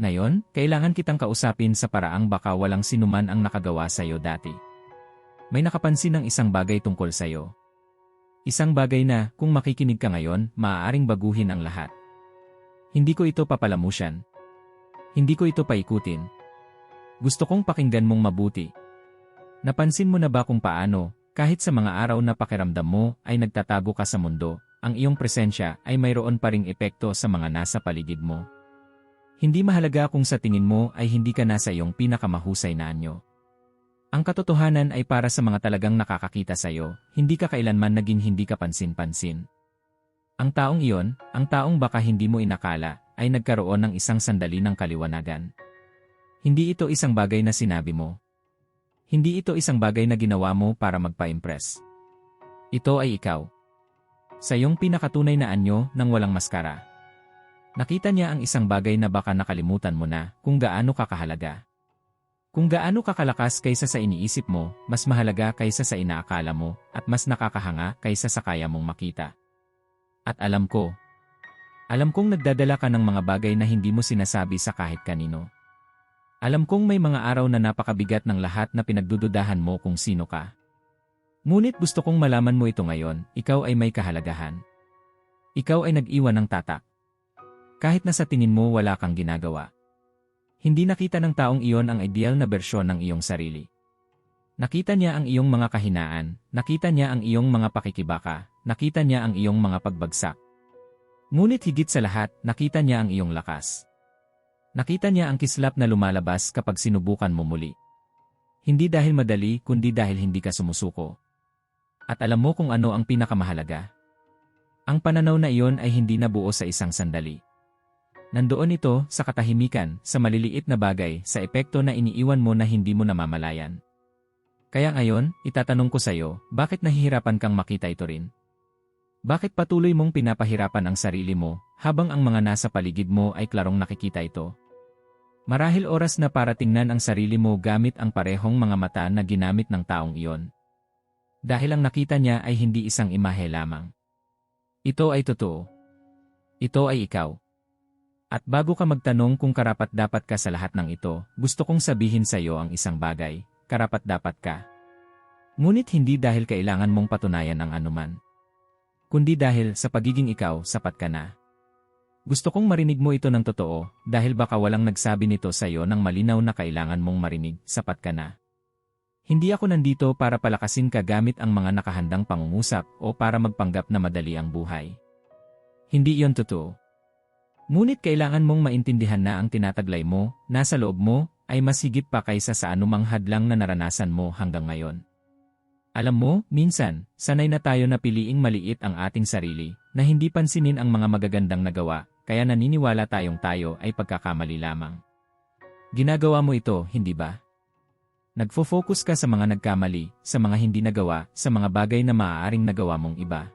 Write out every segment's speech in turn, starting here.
Ngayon, kailangan kitang kausapin sa paraang baka walang sinuman ang nakagawa sa'yo dati. May nakapansin ng isang bagay tungkol sa'yo. Isang bagay na, kung makikinig ka ngayon, maaaring baguhin ang lahat. Hindi ko ito papalamusyan. Hindi ko ito paikutin. Gusto kong pakinggan mong mabuti. Napansin mo na ba kung paano, kahit sa mga araw na pakiramdam mo ay nagtatago ka sa mundo, ang iyong presensya ay mayroon pa ring epekto sa mga nasa paligid mo? Hindi mahalaga kung sa tingin mo ay hindi ka nasa iyong pinakamahusay na anyo. Ang katotohanan ay para sa mga talagang nakakakita sa iyo, hindi ka kailanman naging hindi ka pansin-pansin. Ang taong iyon, ang taong baka hindi mo inakala, ay nagkaroon ng isang sandali ng kaliwanagan. Hindi ito isang bagay na sinabi mo. Hindi ito isang bagay na ginawa mo para magpa-impress. Ito ay ikaw. Sa iyong pinakatunay na anyo nang walang maskara. Nakita niya ang isang bagay na baka nakalimutan mo na kung gaano kakahalaga. Kung gaano kakalakas kaysa sa iniisip mo, mas mahalaga kaysa sa inaakala mo, at mas nakakahanga kaysa sa kaya mong makita. At alam ko, alam kong nagdadala ka ng mga bagay na hindi mo sinasabi sa kahit kanino. Alam kong may mga araw na napakabigat ng lahat na pinagdududahan mo kung sino ka. Ngunit gusto kong malaman mo ito ngayon, ikaw ay may kahalagahan. Ikaw ay nag-iwan ng tatak kahit na sa tingin mo wala kang ginagawa. Hindi nakita ng taong iyon ang ideal na bersyon ng iyong sarili. Nakita niya ang iyong mga kahinaan, nakita niya ang iyong mga pakikibaka, nakita niya ang iyong mga pagbagsak. Ngunit higit sa lahat, nakita niya ang iyong lakas. Nakita niya ang kislap na lumalabas kapag sinubukan mo muli. Hindi dahil madali kundi dahil hindi ka sumusuko. At alam mo kung ano ang pinakamahalaga? Ang pananaw na iyon ay hindi nabuo sa isang sandali. Nandoon ito sa katahimikan, sa maliliit na bagay, sa epekto na iniiwan mo na hindi mo namamalayan. Kaya ngayon, itatanong ko sa iyo, bakit nahihirapan kang makita ito rin? Bakit patuloy mong pinapahirapan ang sarili mo, habang ang mga nasa paligid mo ay klarong nakikita ito? Marahil oras na para tingnan ang sarili mo gamit ang parehong mga mata na ginamit ng taong iyon. Dahil ang nakita niya ay hindi isang imahe lamang. Ito ay totoo. Ito ay ikaw. At bago ka magtanong kung karapat-dapat ka sa lahat ng ito, gusto kong sabihin sa iyo ang isang bagay, karapat-dapat ka. Ngunit hindi dahil kailangan mong patunayan ang anuman. Kundi dahil sa pagiging ikaw, sapat ka na. Gusto kong marinig mo ito ng totoo, dahil baka walang nagsabi nito sa iyo ng malinaw na kailangan mong marinig, sapat ka na. Hindi ako nandito para palakasin ka gamit ang mga nakahandang pangungusap o para magpanggap na madali ang buhay. Hindi iyon totoo. Ngunit kailangan mong maintindihan na ang tinataglay mo, nasa loob mo, ay mas higit pa kaysa sa anumang hadlang na naranasan mo hanggang ngayon. Alam mo, minsan, sanay na tayo na piliing maliit ang ating sarili, na hindi pansinin ang mga magagandang nagawa, kaya naniniwala tayong tayo ay pagkakamali lamang. Ginagawa mo ito, hindi ba? Nagfo-focus ka sa mga nagkamali, sa mga hindi nagawa, sa mga bagay na maaaring nagawa mong iba.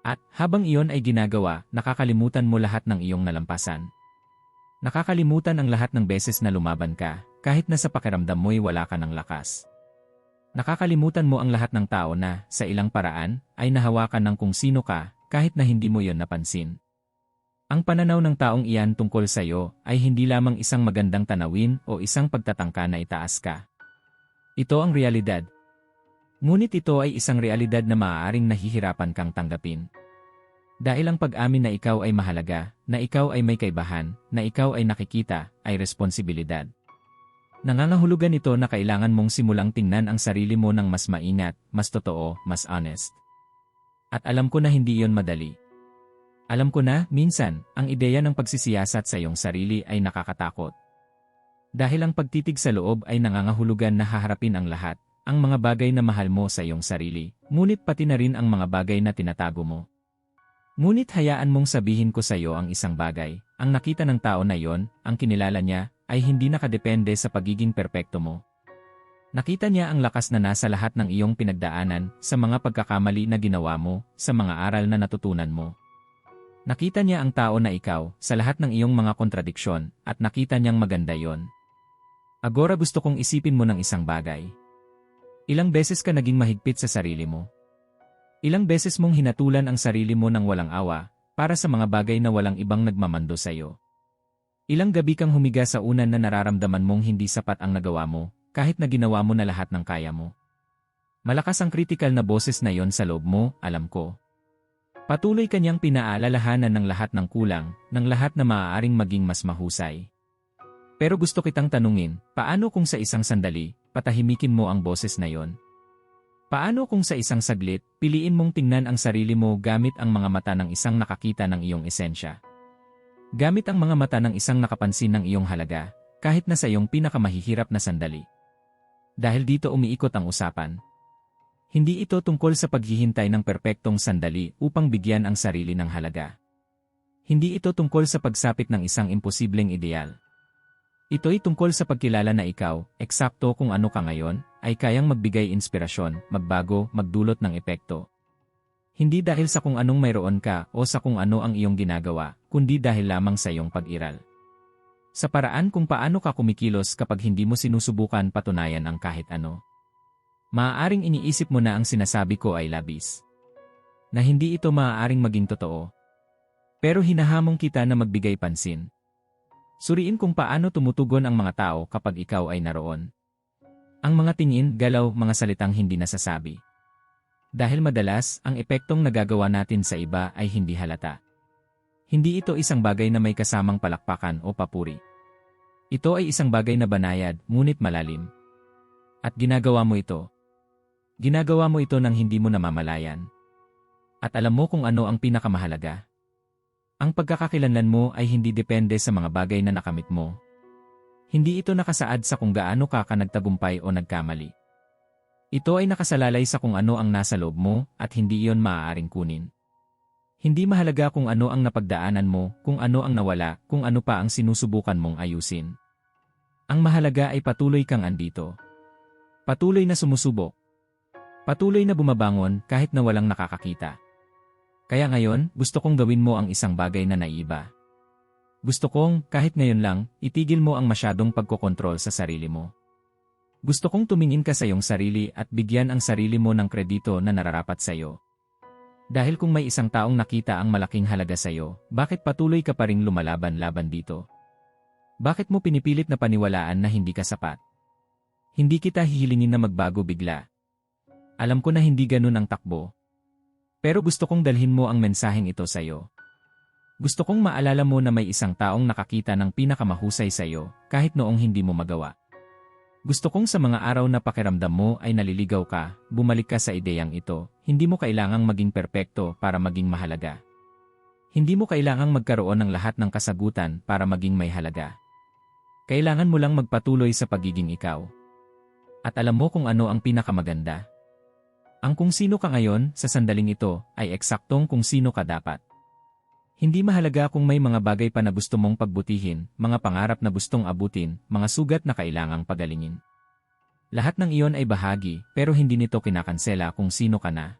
At habang iyon ay ginagawa, nakakalimutan mo lahat ng iyong nalampasan. Nakakalimutan ang lahat ng beses na lumaban ka, kahit na sa pakiramdam mo'y wala ka ng lakas. Nakakalimutan mo ang lahat ng tao na, sa ilang paraan, ay nahawakan ng kung sino ka, kahit na hindi mo yon napansin. Ang pananaw ng taong iyan tungkol sa iyo ay hindi lamang isang magandang tanawin o isang pagtatangka na itaas ka. Ito ang realidad, Ngunit ito ay isang realidad na maaaring nahihirapan kang tanggapin. Dahil ang pag-amin na ikaw ay mahalaga, na ikaw ay may kaibahan, na ikaw ay nakikita, ay responsibilidad. Nangangahulugan ito na kailangan mong simulang tingnan ang sarili mo ng mas maingat, mas totoo, mas honest. At alam ko na hindi iyon madali. Alam ko na, minsan, ang ideya ng pagsisiyasat sa iyong sarili ay nakakatakot. Dahil ang pagtitig sa loob ay nangangahulugan na haharapin ang lahat, ang mga bagay na mahal mo sa iyong sarili, ngunit pati na rin ang mga bagay na tinatago mo. Ngunit hayaan mong sabihin ko sa iyo ang isang bagay, ang nakita ng tao na yon, ang kinilala niya, ay hindi nakadepende sa pagiging perpekto mo. Nakita niya ang lakas na nasa lahat ng iyong pinagdaanan, sa mga pagkakamali na ginawa mo, sa mga aral na natutunan mo. Nakita niya ang tao na ikaw, sa lahat ng iyong mga kontradiksyon, at nakita niyang maganda yon. Agora gusto kong isipin mo ng isang bagay. Ilang beses ka naging mahigpit sa sarili mo? Ilang beses mong hinatulan ang sarili mo ng walang awa, para sa mga bagay na walang ibang nagmamando sa iyo? Ilang gabi kang humiga sa unan na nararamdaman mong hindi sapat ang nagawa mo, kahit na ginawa mo na lahat ng kaya mo. Malakas ang critical na boses na yon sa loob mo, alam ko. Patuloy kanyang pinaalalahanan ng lahat ng kulang, ng lahat na maaaring maging mas mahusay. Pero gusto kitang tanungin, paano kung sa isang sandali, patahimikin mo ang boses na yon? Paano kung sa isang saglit, piliin mong tingnan ang sarili mo gamit ang mga mata ng isang nakakita ng iyong esensya? Gamit ang mga mata ng isang nakapansin ng iyong halaga, kahit na sa iyong pinakamahihirap na sandali. Dahil dito umiikot ang usapan, hindi ito tungkol sa paghihintay ng perpektong sandali upang bigyan ang sarili ng halaga. Hindi ito tungkol sa pagsapit ng isang imposibleng ideal. Ito'y tungkol sa pagkilala na ikaw, eksakto kung ano ka ngayon, ay kayang magbigay inspirasyon, magbago, magdulot ng epekto. Hindi dahil sa kung anong mayroon ka o sa kung ano ang iyong ginagawa, kundi dahil lamang sa iyong pag-iral. Sa paraan kung paano ka kumikilos kapag hindi mo sinusubukan patunayan ang kahit ano. Maaaring iniisip mo na ang sinasabi ko ay labis. Na hindi ito maaaring maging totoo. Pero hinahamong kita na magbigay pansin. Suriin kung paano tumutugon ang mga tao kapag ikaw ay naroon. Ang mga tingin, galaw, mga salitang hindi nasasabi. Dahil madalas, ang epektong nagagawa natin sa iba ay hindi halata. Hindi ito isang bagay na may kasamang palakpakan o papuri. Ito ay isang bagay na banayad, ngunit malalim. At ginagawa mo ito, Ginagawa mo ito nang hindi mo namamalayan. At alam mo kung ano ang pinakamahalaga. Ang pagkakakilanlan mo ay hindi depende sa mga bagay na nakamit mo. Hindi ito nakasaad sa kung gaano ka ka nagtagumpay o nagkamali. Ito ay nakasalalay sa kung ano ang nasa loob mo at hindi iyon maaaring kunin. Hindi mahalaga kung ano ang napagdaanan mo, kung ano ang nawala, kung ano pa ang sinusubukan mong ayusin. Ang mahalaga ay patuloy kang andito. Patuloy na sumusubok. Patuloy na bumabangon kahit na walang nakakakita. Kaya ngayon, gusto kong gawin mo ang isang bagay na naiba. Gusto kong, kahit ngayon lang, itigil mo ang masyadong pagkokontrol sa sarili mo. Gusto kong tumingin ka sa iyong sarili at bigyan ang sarili mo ng kredito na nararapat sa iyo. Dahil kung may isang taong nakita ang malaking halaga sa iyo, bakit patuloy ka pa ring lumalaban-laban dito? Bakit mo pinipilit na paniwalaan na hindi ka sapat? Hindi kita hihilingin na magbago bigla, alam ko na hindi ganun ang takbo. Pero gusto kong dalhin mo ang mensaheng ito sa iyo. Gusto kong maalala mo na may isang taong nakakita ng pinakamahusay sa iyo, kahit noong hindi mo magawa. Gusto kong sa mga araw na pakiramdam mo ay naliligaw ka, bumalik ka sa ideyang ito, hindi mo kailangang maging perpekto para maging mahalaga. Hindi mo kailangang magkaroon ng lahat ng kasagutan para maging may halaga. Kailangan mo lang magpatuloy sa pagiging ikaw. At alam mo kung ano ang pinakamaganda. Ang kung sino ka ngayon sa sandaling ito ay eksaktong kung sino ka dapat. Hindi mahalaga kung may mga bagay pa na gusto mong pagbutihin, mga pangarap na gustong abutin, mga sugat na kailangang pagalingin. Lahat ng iyon ay bahagi, pero hindi nito kinakansela kung sino ka na.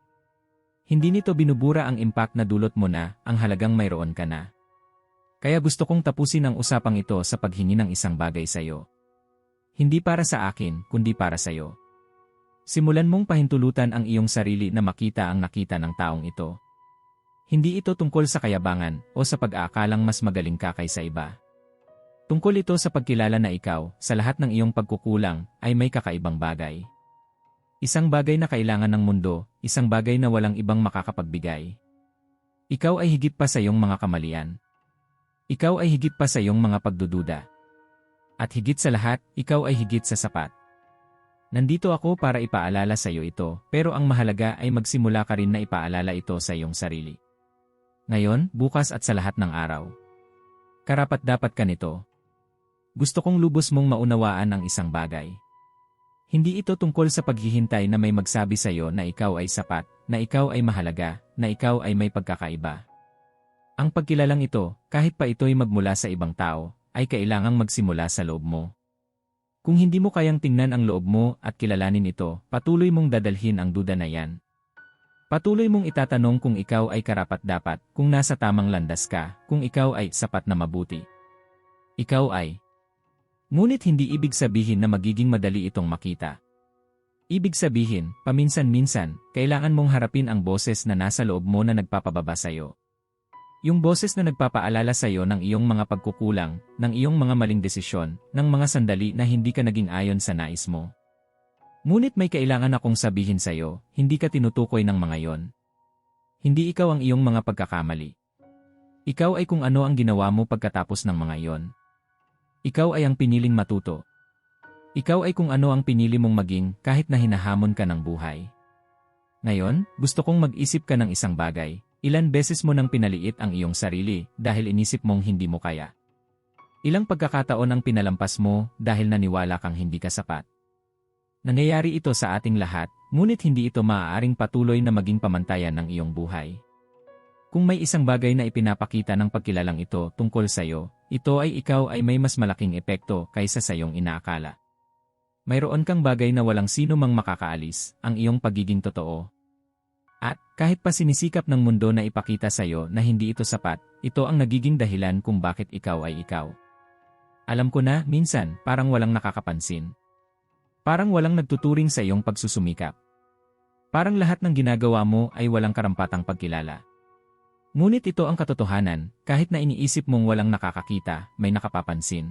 Hindi nito binubura ang impact na dulot mo na, ang halagang mayroon ka na. Kaya gusto kong tapusin ang usapang ito sa paghingi ng isang bagay sa iyo. Hindi para sa akin, kundi para sa iyo. Simulan mong pahintulutan ang iyong sarili na makita ang nakita ng taong ito. Hindi ito tungkol sa kayabangan o sa pag-aakalang mas magaling ka kaysa iba. Tungkol ito sa pagkilala na ikaw, sa lahat ng iyong pagkukulang, ay may kakaibang bagay. Isang bagay na kailangan ng mundo, isang bagay na walang ibang makakapagbigay. Ikaw ay higit pa sa iyong mga kamalian. Ikaw ay higit pa sa iyong mga pagdududa. At higit sa lahat, ikaw ay higit sa sapat. Nandito ako para ipaalala sa iyo ito, pero ang mahalaga ay magsimula ka rin na ipaalala ito sa iyong sarili. Ngayon, bukas at sa lahat ng araw. Karapat dapat ka nito. Gusto kong lubos mong maunawaan ang isang bagay. Hindi ito tungkol sa paghihintay na may magsabi sa iyo na ikaw ay sapat, na ikaw ay mahalaga, na ikaw ay may pagkakaiba. Ang pagkilalang ito, kahit pa ito'y magmula sa ibang tao, ay kailangang magsimula sa loob mo. Kung hindi mo kayang tingnan ang loob mo at kilalanin ito, patuloy mong dadalhin ang duda na yan. Patuloy mong itatanong kung ikaw ay karapat-dapat, kung nasa tamang landas ka, kung ikaw ay sapat na mabuti. Ikaw ay. Ngunit hindi ibig sabihin na magiging madali itong makita. Ibig sabihin, paminsan-minsan, kailangan mong harapin ang boses na nasa loob mo na nagpapababa sa'yo. Yung boses na nagpapaalala sa iyo ng iyong mga pagkukulang, ng iyong mga maling desisyon, ng mga sandali na hindi ka naging ayon sa nais mo. Ngunit may kailangan akong sabihin sa iyo, hindi ka tinutukoy ng mga yon. Hindi ikaw ang iyong mga pagkakamali. Ikaw ay kung ano ang ginawa mo pagkatapos ng mga iyon. Ikaw ay ang piniling matuto. Ikaw ay kung ano ang pinili mong maging kahit na hinahamon ka ng buhay. Ngayon, gusto kong mag-isip ka ng isang bagay, Ilan beses mo nang pinaliit ang iyong sarili dahil inisip mong hindi mo kaya? Ilang pagkakataon ang pinalampas mo dahil naniwala kang hindi ka sapat? Nangyayari ito sa ating lahat, ngunit hindi ito maaaring patuloy na maging pamantayan ng iyong buhay. Kung may isang bagay na ipinapakita ng pagkilalang ito tungkol sa iyo, ito ay ikaw ay may mas malaking epekto kaysa sa iyong inaakala. Mayroon kang bagay na walang sino mang makakaalis, ang iyong pagiging totoo, at, kahit pa sinisikap ng mundo na ipakita sa iyo na hindi ito sapat, ito ang nagiging dahilan kung bakit ikaw ay ikaw. Alam ko na, minsan, parang walang nakakapansin. Parang walang nagtuturing sa iyong pagsusumikap. Parang lahat ng ginagawa mo ay walang karampatang pagkilala. Ngunit ito ang katotohanan, kahit na iniisip mong walang nakakakita, may nakapapansin.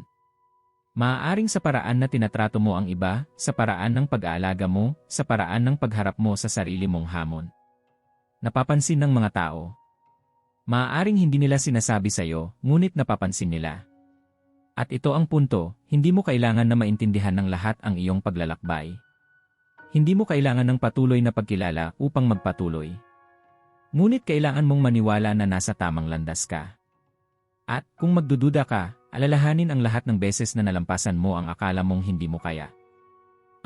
Maaaring sa paraan na tinatrato mo ang iba, sa paraan ng pag-aalaga mo, sa paraan ng pagharap mo sa sarili mong hamon. Napapansin ng mga tao. Maaaring hindi nila sinasabi sa iyo, ngunit napapansin nila. At ito ang punto, hindi mo kailangan na maintindihan ng lahat ang iyong paglalakbay. Hindi mo kailangan ng patuloy na pagkilala upang magpatuloy. Ngunit kailangan mong maniwala na nasa tamang landas ka. At kung magdududa ka, alalahanin ang lahat ng beses na nalampasan mo ang akala mong hindi mo kaya.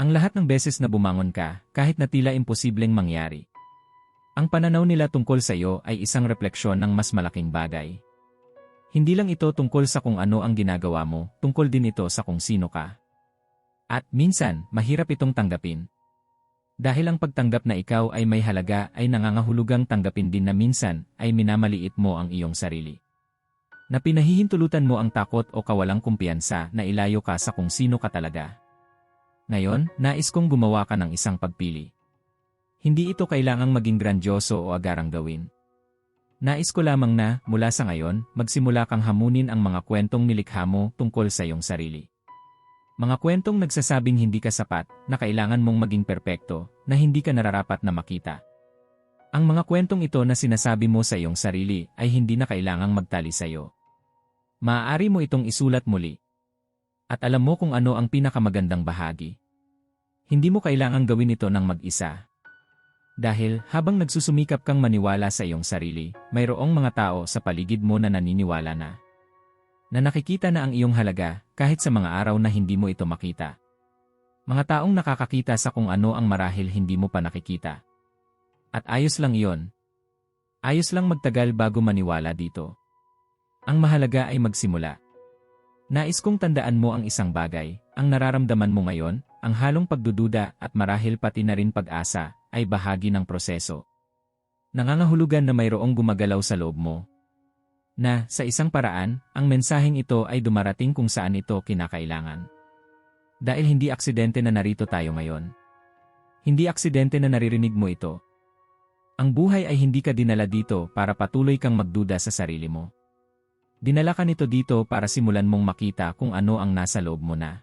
Ang lahat ng beses na bumangon ka, kahit na tila imposibleng mangyari. Ang pananaw nila tungkol sa iyo ay isang refleksyon ng mas malaking bagay. Hindi lang ito tungkol sa kung ano ang ginagawa mo, tungkol din ito sa kung sino ka. At minsan, mahirap itong tanggapin. Dahil ang pagtanggap na ikaw ay may halaga ay nangangahulugang tanggapin din na minsan ay minamaliit mo ang iyong sarili. Na pinahihintulutan mo ang takot o kawalang kumpiyansa na ilayo ka sa kung sino ka talaga. Ngayon, nais kong gumawa ka ng isang pagpili. Hindi ito kailangang maging grandyoso o agarang gawin. Nais ko lamang na, mula sa ngayon, magsimula kang hamunin ang mga kwentong nilikha mo tungkol sa iyong sarili. Mga kwentong nagsasabing hindi ka sapat, na kailangan mong maging perpekto, na hindi ka nararapat na makita. Ang mga kwentong ito na sinasabi mo sa iyong sarili ay hindi na kailangang magtali sa iyo. Maaari mo itong isulat muli. At alam mo kung ano ang pinakamagandang bahagi. Hindi mo kailangang gawin ito ng mag-isa, dahil habang nagsusumikap kang maniwala sa iyong sarili, mayroong mga tao sa paligid mo na naniniwala na. Na nakikita na ang iyong halaga kahit sa mga araw na hindi mo ito makita. Mga taong nakakakita sa kung ano ang marahil hindi mo pa nakikita. At ayos lang iyon. Ayos lang magtagal bago maniwala dito. Ang mahalaga ay magsimula. Nais kong tandaan mo ang isang bagay, ang nararamdaman mo ngayon, ang halong pagdududa at marahil pati na rin pag-asa, ay bahagi ng proseso. Nangangahulugan na mayroong gumagalaw sa loob mo. Na, sa isang paraan, ang mensaheng ito ay dumarating kung saan ito kinakailangan. Dahil hindi aksidente na narito tayo ngayon. Hindi aksidente na naririnig mo ito. Ang buhay ay hindi ka dinala dito para patuloy kang magduda sa sarili mo. Dinala ka nito dito para simulan mong makita kung ano ang nasa loob mo na.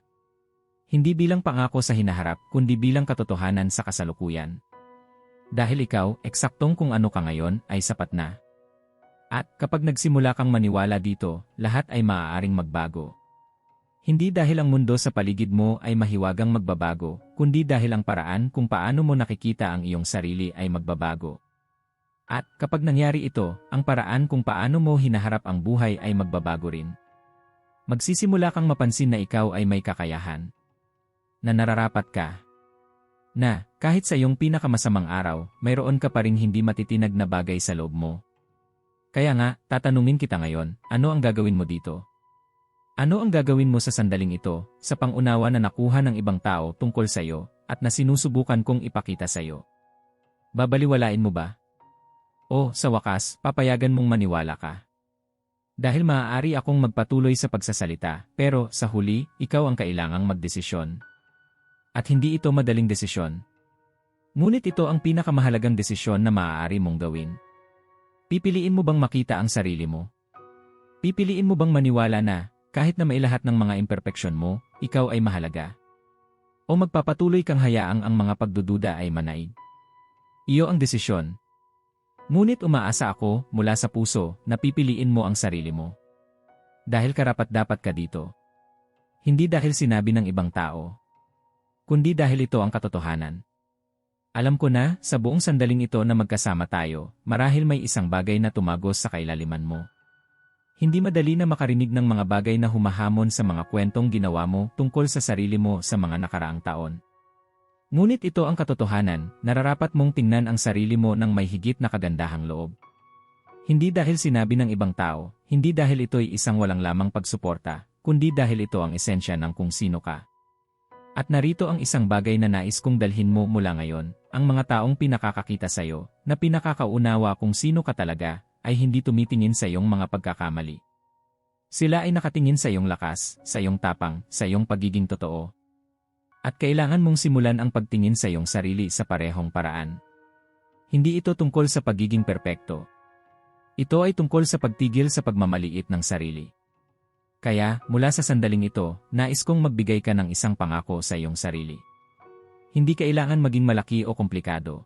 Hindi bilang pangako sa hinaharap, kundi bilang katotohanan sa kasalukuyan. Dahil ikaw, eksaktong kung ano ka ngayon, ay sapat na. At kapag nagsimula kang maniwala dito, lahat ay maaaring magbago. Hindi dahil ang mundo sa paligid mo ay mahiwagang magbabago, kundi dahil ang paraan kung paano mo nakikita ang iyong sarili ay magbabago. At kapag nangyari ito, ang paraan kung paano mo hinaharap ang buhay ay magbabago rin. Magsisimula kang mapansin na ikaw ay may kakayahan. Na nararapat ka. Na, kahit sa iyong pinakamasamang araw, mayroon ka pa ring hindi matitinag na bagay sa loob mo. Kaya nga, tatanungin kita ngayon, ano ang gagawin mo dito? Ano ang gagawin mo sa sandaling ito, sa pangunawa na nakuha ng ibang tao tungkol sa iyo, at na sinusubukan kong ipakita sa iyo? Babaliwalain mo ba? O, sa wakas, papayagan mong maniwala ka. Dahil maaari akong magpatuloy sa pagsasalita, pero sa huli, ikaw ang kailangang magdesisyon. At hindi ito madaling desisyon, Ngunit ito ang pinakamahalagang desisyon na maaari mong gawin. Pipiliin mo bang makita ang sarili mo? Pipiliin mo bang maniwala na, kahit na may lahat ng mga imperfeksyon mo, ikaw ay mahalaga? O magpapatuloy kang hayaang ang mga pagdududa ay manaig? Iyo ang desisyon. Ngunit umaasa ako, mula sa puso, na pipiliin mo ang sarili mo. Dahil karapat-dapat ka dito. Hindi dahil sinabi ng ibang tao. Kundi dahil ito ang katotohanan. Alam ko na, sa buong sandaling ito na magkasama tayo, marahil may isang bagay na tumagos sa kailaliman mo. Hindi madali na makarinig ng mga bagay na humahamon sa mga kwentong ginawa mo tungkol sa sarili mo sa mga nakaraang taon. Ngunit ito ang katotohanan, nararapat mong tingnan ang sarili mo ng may higit na kagandahang loob. Hindi dahil sinabi ng ibang tao, hindi dahil ito'y isang walang lamang pagsuporta, kundi dahil ito ang esensya ng kung sino ka. At narito ang isang bagay na nais kong dalhin mo mula ngayon, ang mga taong pinakakakita sa'yo, na pinakakaunawa kung sino ka talaga, ay hindi tumitingin sa iyong mga pagkakamali. Sila ay nakatingin sa iyong lakas, sa iyong tapang, sa iyong pagiging totoo, at kailangan mong simulan ang pagtingin sa iyong sarili sa parehong paraan. Hindi ito tungkol sa pagiging perpekto. Ito ay tungkol sa pagtigil sa pagmamaliit ng sarili. Kaya, mula sa sandaling ito, nais kong magbigay ka ng isang pangako sa iyong sarili. Hindi kailangan maging malaki o komplikado.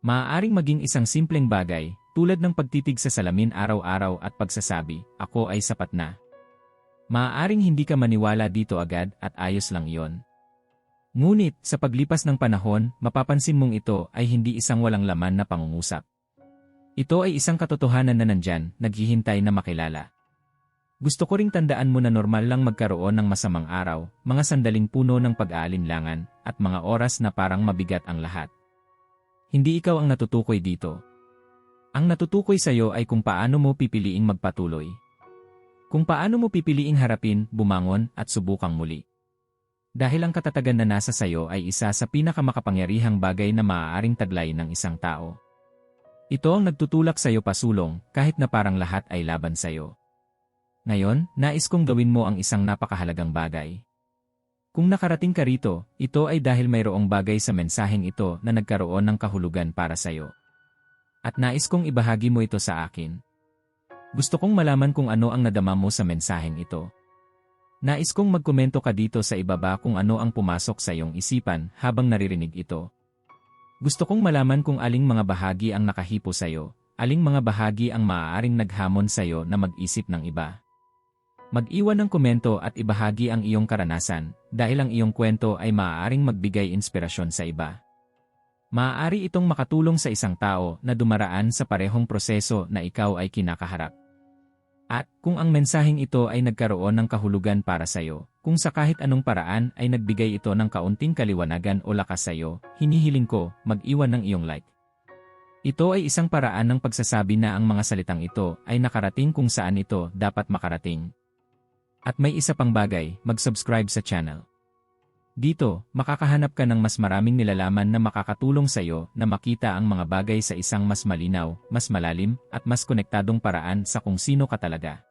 Maaaring maging isang simpleng bagay, tulad ng pagtitig sa salamin araw-araw at pagsasabi, ako ay sapat na. Maaaring hindi ka maniwala dito agad at ayos lang iyon. Ngunit, sa paglipas ng panahon, mapapansin mong ito ay hindi isang walang laman na pangungusap. Ito ay isang katotohanan na nandyan, naghihintay na makilala. Gusto ko ring tandaan mo na normal lang magkaroon ng masamang araw, mga sandaling puno ng pag-aalinlangan, at mga oras na parang mabigat ang lahat. Hindi ikaw ang natutukoy dito. Ang natutukoy sa'yo ay kung paano mo pipiliing magpatuloy. Kung paano mo pipiliing harapin, bumangon, at subukang muli. Dahil ang katatagan na nasa sayo ay isa sa pinakamakapangyarihang bagay na maaaring taglay ng isang tao. Ito ang nagtutulak sa iyo pasulong kahit na parang lahat ay laban sa iyo. Ngayon, nais kong gawin mo ang isang napakahalagang bagay. Kung nakarating ka rito, ito ay dahil mayroong bagay sa mensaheng ito na nagkaroon ng kahulugan para sa iyo. At nais kong ibahagi mo ito sa akin. Gusto kong malaman kung ano ang nadama mo sa mensaheng ito. Nais kong magkomento ka dito sa ibaba kung ano ang pumasok sa iyong isipan habang naririnig ito. Gusto kong malaman kung aling mga bahagi ang nakahipo sa iyo, aling mga bahagi ang maaaring naghamon sa iyo na mag-isip ng iba. Mag-iwan ng komento at ibahagi ang iyong karanasan dahil ang iyong kwento ay maaaring magbigay inspirasyon sa iba. Maaari itong makatulong sa isang tao na dumaraan sa parehong proseso na ikaw ay kinakaharap. At kung ang mensaheng ito ay nagkaroon ng kahulugan para sa iyo, kung sa kahit anong paraan ay nagbigay ito ng kaunting kaliwanagan o lakas sa iyo, hinihiling ko, mag-iwan ng iyong like. Ito ay isang paraan ng pagsasabi na ang mga salitang ito ay nakarating kung saan ito dapat makarating. At may isa pang bagay, mag-subscribe sa channel. Dito, makakahanap ka ng mas maraming nilalaman na makakatulong sa iyo na makita ang mga bagay sa isang mas malinaw, mas malalim, at mas konektadong paraan sa kung sino ka talaga.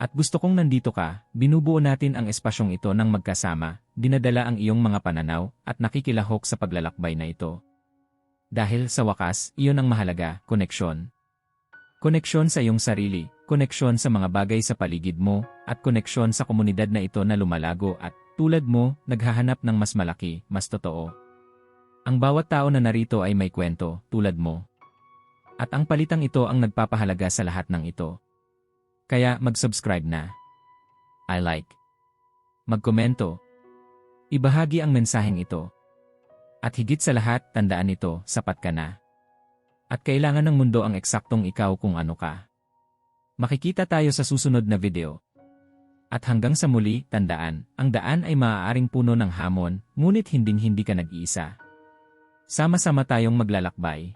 At gusto kong nandito ka, binubuo natin ang espasyong ito ng magkasama, dinadala ang iyong mga pananaw, at nakikilahok sa paglalakbay na ito. Dahil sa wakas, iyon ang mahalaga, koneksyon. Koneksyon sa iyong sarili, koneksyon sa mga bagay sa paligid mo, at koneksyon sa komunidad na ito na lumalago at tulad mo, naghahanap ng mas malaki, mas totoo. Ang bawat tao na narito ay may kwento, tulad mo. At ang palitang ito ang nagpapahalaga sa lahat ng ito. Kaya mag-subscribe na. I like. Magkomento. Ibahagi ang mensaheng ito. At higit sa lahat, tandaan ito, sapat ka na. At kailangan ng mundo ang eksaktong ikaw kung ano ka. Makikita tayo sa susunod na video. At hanggang sa muli, tandaan, ang daan ay maaaring puno ng hamon, ngunit hinding-hindi ka nag-iisa. Sama-sama tayong maglalakbay.